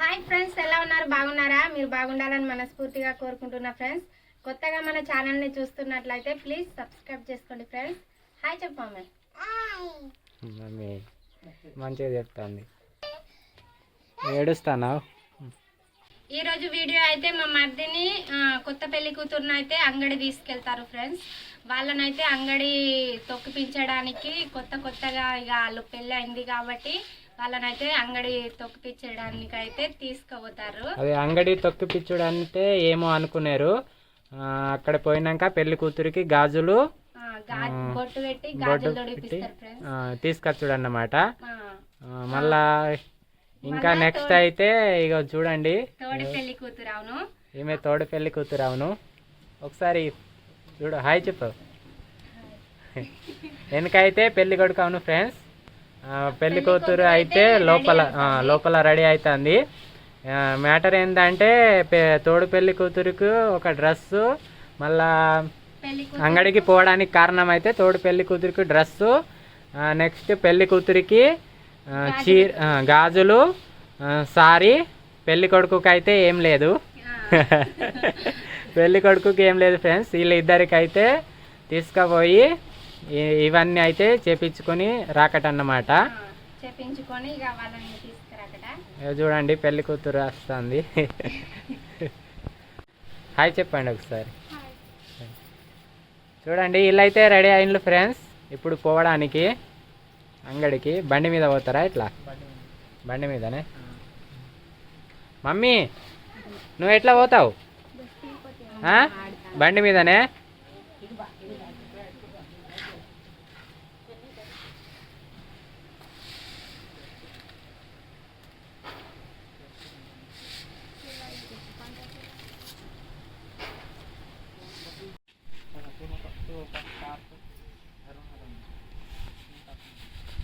Hi friends ఎలా ఉన్నారు? బాగున్నారా? మీరు బాగుండాలని మనస్ఫూర్తిగా కోరుకుంటున్నా ఫ్రెండ్స్ కొత్తగా మన ఛానల్ని చూస్తున్నట్లయితే ప్లీజ్ సబ్స్క్రైబ్ చేసుకోండి ఫ్రెండ్స్ హాయ్ చెప్పమ్మ. మమ్మీ మంచిగా చెప్తాంది. ఏడుస్తానావు? ఈ రోజు వీడియో అయితే మా మర్దిని కొత్త పెళ్ళి కూతురుని అయితే అంగడి తీసుకెళ్తారు ఫ్రెండ్స్ వాళ్ళనైతే అంగడి తొక్కిపించడానికి కొత్త కొత్తగా ఇక వాళ్ళు పెళ్ళి అయింది కాబట్టి వాళ్ళనైతే అంగడి తొక్కిపించడానికి అయితే తీసుకుపోతారు. అది అంగడి తొక్కిపిచ్చుడు అంటే ఏమో అనుకున్నారు అక్కడ పోయినాక పెళ్ళి కూతురికి గాజులు బొట్టు పెట్టి తీసుకొచ్చుడు అన్నమాట మళ్ళా ఇంకా నెక్స్ట్ అయితే ఇక చూడండి. తోడి పెళ్ళి కూతురు అవును ఈమె తోడు పెళ్ళి కూతురు అవును ఒకసారి చూడు హాయ్ చెప్పు. వెనకైతే పెళ్ళి కొడుకు అవును ఫ్రెండ్స్ పెళ్ళి కూతురు అయితే లోపల లోపల రెడీ అవుతుంది మ్యాటర్ ఏంటంటే తోడు పెళ్ళి కూతురుకు ఒక డ్రెస్సు మళ్ళా అంగడికి పోవడానికి కారణం అయితే తోడు పెళ్ళి కూతురికి డ్రెస్సు నెక్స్ట్ పెళ్ళి కూతురికి చీ గాజులు. సారీ పెళ్ళి కొడుకుకి అయితే ఏం లేదు. పెళ్ళి కొడుకుకి ఏం లేదు ఫ్రెండ్స్. వీళ్ళ ఇద్దరికి అయితే తీసుకుపోయి ఇవన్నీ అయితే చేపించుకొని రాకటన్నమాట. చెప్పించుకొని ఇక వాళ్ళని తీసుకురాకట. ఇక చూడండి పెళ్ళి కూతురు వస్తుంది. హాయ్ చెప్పండి ఒకసారి. చూడండి వీళ్ళైతే రెడీ అయినలు ఫ్రెండ్స్. ఇప్పుడు పోవడానికి అంగడికి. బండి మీద పోతారా ఇట్లా బండి మీదనే? మమ్మీ నువ్వు ఎట్లా పోతావు? బండి మీదనే?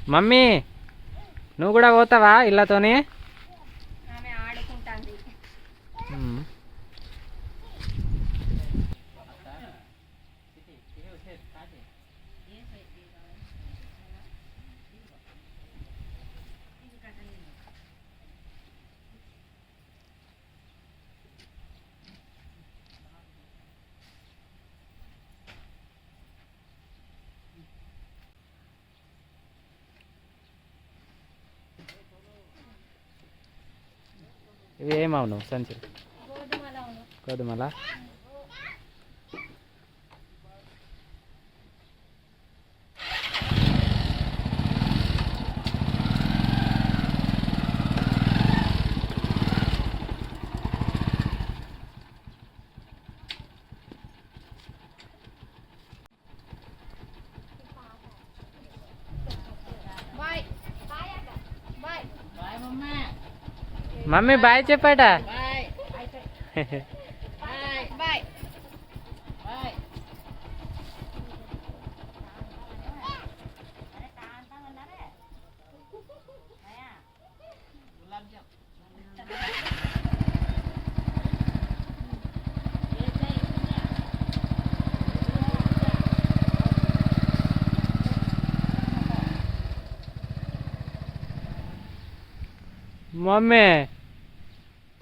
మమ్మీ నువ్వు కూడా పోతావా ఇళ్ళతోని? ఇవి ఏమవును సంచులు గోధుమలో అవును గోధుమల బాయ్ బాయ్ మమ్మీ బాయ్ చెప్పాట బాయ్ మమ్మీ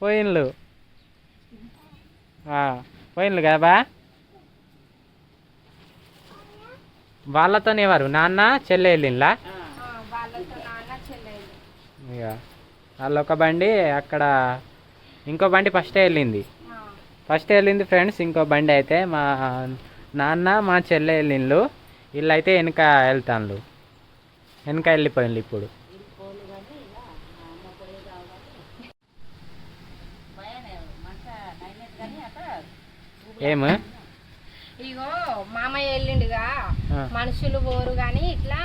పోయిన్లు. పోయిన్లు కదా బా? వాళ్ళతో ఎవరు? నాన్న చెల్లె వాళ్ళతో చెల్లెలు ఇక వాళ్ళు ఒక బండి అక్కడ ఇంకో బండి ఫస్ట్ వెళ్ళింది. ఫస్ట్ వెళ్ళింది ఫ్రెండ్స్ ఇంకో బండి అయితే మా నాన్న మా చెల్లె వెళ్ళిండ్లు వీళ్ళు అయితే వెనక వెళ్తాను వెనక వెళ్ళిపోయిండ్లు ఇప్పుడు. ఏమి ఇగో మామయ్య వెళ్ళిండుగా. మనుషులు పోరు గాని ఇట్లా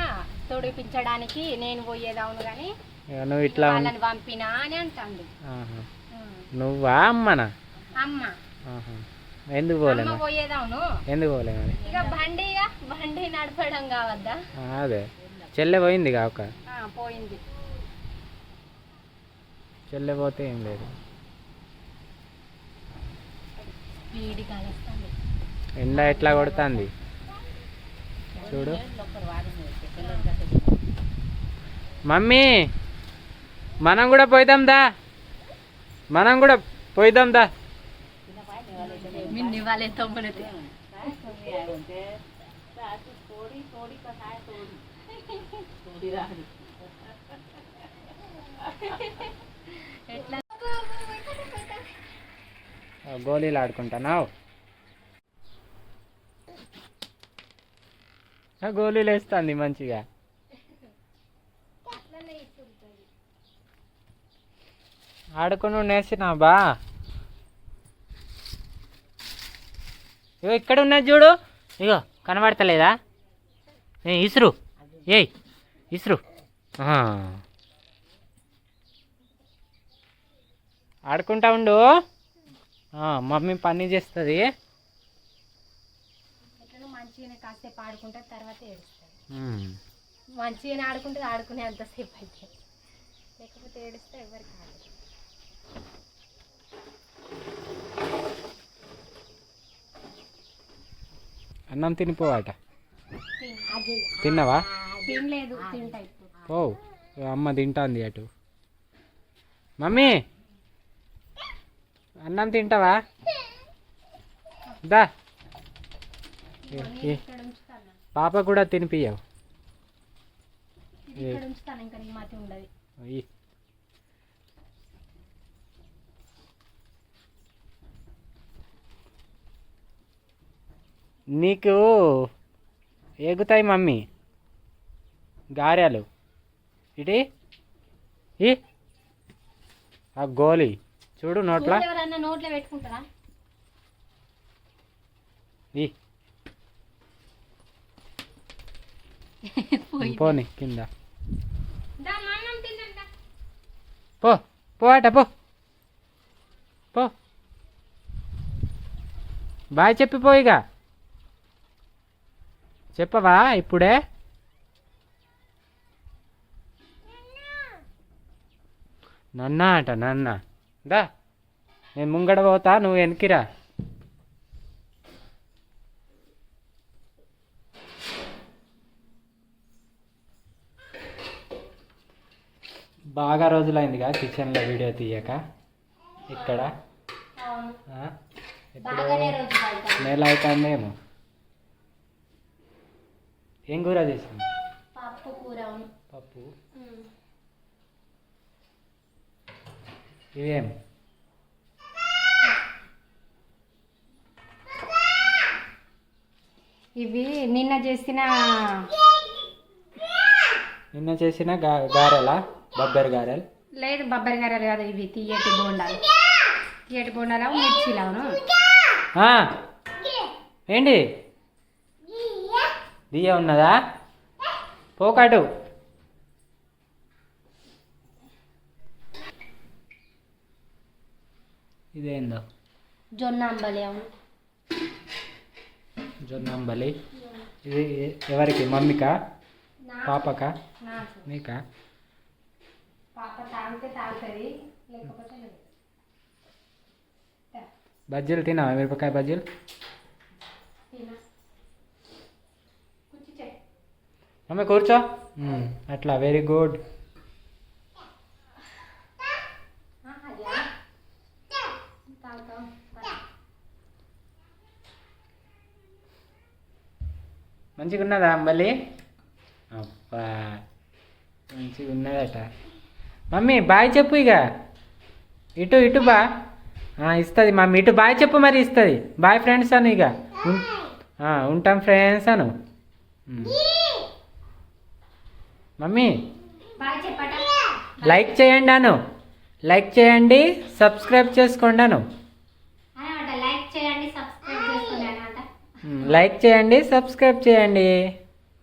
తొడిపించడానికి నేను పోయేదావును గాని నువ్వు ఇట్లా వాళ్ళని పంపినా అని అంటాండు. నువ్వా అమ్మనా? అమ్మ. ఎందుకు పోలే అమ్మ మరి? పోయేదావును. ఎందుకు పోలే మరి? ఇక బండి ఇక బండి నడపడం కావద్దా? అదే. చెల్లె పోయింది కాక పోయింది. చెల్లె పోతే ఏం లేదు. ఎండ ఎట్లా కొడుతుంది చూడు మమ్మీ మనం కూడా పోయిద్దాం దా మనం కూడా పోయిద్దాం దా ఎట్లా గోళీలు ఆడుకుంటున్నావు? గోళీలు వేస్తుంది మంచిగా. ఆడుకుని నేర్చిన బా ఇగో ఇక్కడ ఉన్నది చూడు. ఇగో కనబడతలేదా? ఏ ఇసురు. ఏయ్ ఇసురు. ఆడుకుంటా ఉండు. మమ్మీ పని చేస్తుంది. మంచిగానే కాసేపు ఆడుకుంటే తర్వాత ఏడుస్తాడు మంచిగానే ఆడుకుంటే ఆడుకునే అంతసేపు అయితే. లేకపోతే ఏడిస్తే ఎవరికి కాదు. అన్నం తినిపోవాట? తిన్నావా? తినలేదు తింటా ఇప్పుడు. ఓ అమ్మ తింటాంది అటు. మమ్మీ! అన్నం తింటావా? దా. పాప కూడా తినిపియవు నీకు ఎగుతాయి మమ్మీ? గారెలు. ఇటీ? ఈ? ఆ గోలి చూడు నోట్లో. నోట్లో పెట్టుకుంటారా? పోని కింద. పో పో అట పో. పో. బాయ్ చెప్పిపో ఇక. చెప్పవా ఇప్పుడే? నన్న. అట నన్న. దా. నేను ముంగడ పోతా నువ్వు వెనక్కిరా బాగా రోజులైందిగా కిచెన్లో వీడియో తీయక. ఇక్కడ? ఇప్పుడు నెల అవుతుందేమో ఏం కూర చేసింది పప్పు కూర. పప్పు. ఇవేం? ఇవి నిన్న చేసిన నిన్న చేసిన గారెలా? బొబ్బరి గారెలు? లేదు బొబ్బరి గారెలు కాదు ఇవి తీయటి బోండాలు. తీయటి బోండాలు మిర్చిలు అవును ఆ, ఏంటి? దియ్య ఉన్నదా? పోకాటు. ఇదేందో? జొన్న అంబలి అవును. జొన్నంబలి ఇది ఎ- ఎవరికి? మమ్మీకా? పాపకా? నాకు. తా, బజ్జీలు తినావా మిరపకాయ బజ్జీలు. మమ్మీ కూర్చో. అట్లా వెరీ గుడ్ ఆ, అదా? తాగుతాం తా. మంచిగా ఉన్నదా అంబలి? అబ్బా మంచిగా ఉన్నదట మమ్మీ బాయ్ చెప్పు ఇక ఇటు ఇటు బా. ఇస్తుంది మమ్మీ. ఇటు బాయ్ చెప్పు మరి ఇస్తుంది. బాయ్ ఫ్రెండ్స్ అను ఇక ఉంటాం ఫ్రెండ్స్ అను. మమ్మీ లైక్ చేయండి అను. లైక్ చేయండి సబ్స్క్రైబ్ చేసుకోండి అను అనమాట లైక్ చేయండి సబ్స్క్రైబ్ చేసుకోండి అనమాట ఉం, లైక్ చేయండి సబ్స్క్రైబ్ చేయండి.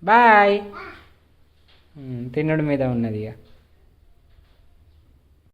బాయ్. తినడం మీద ఉన్నది ఇక.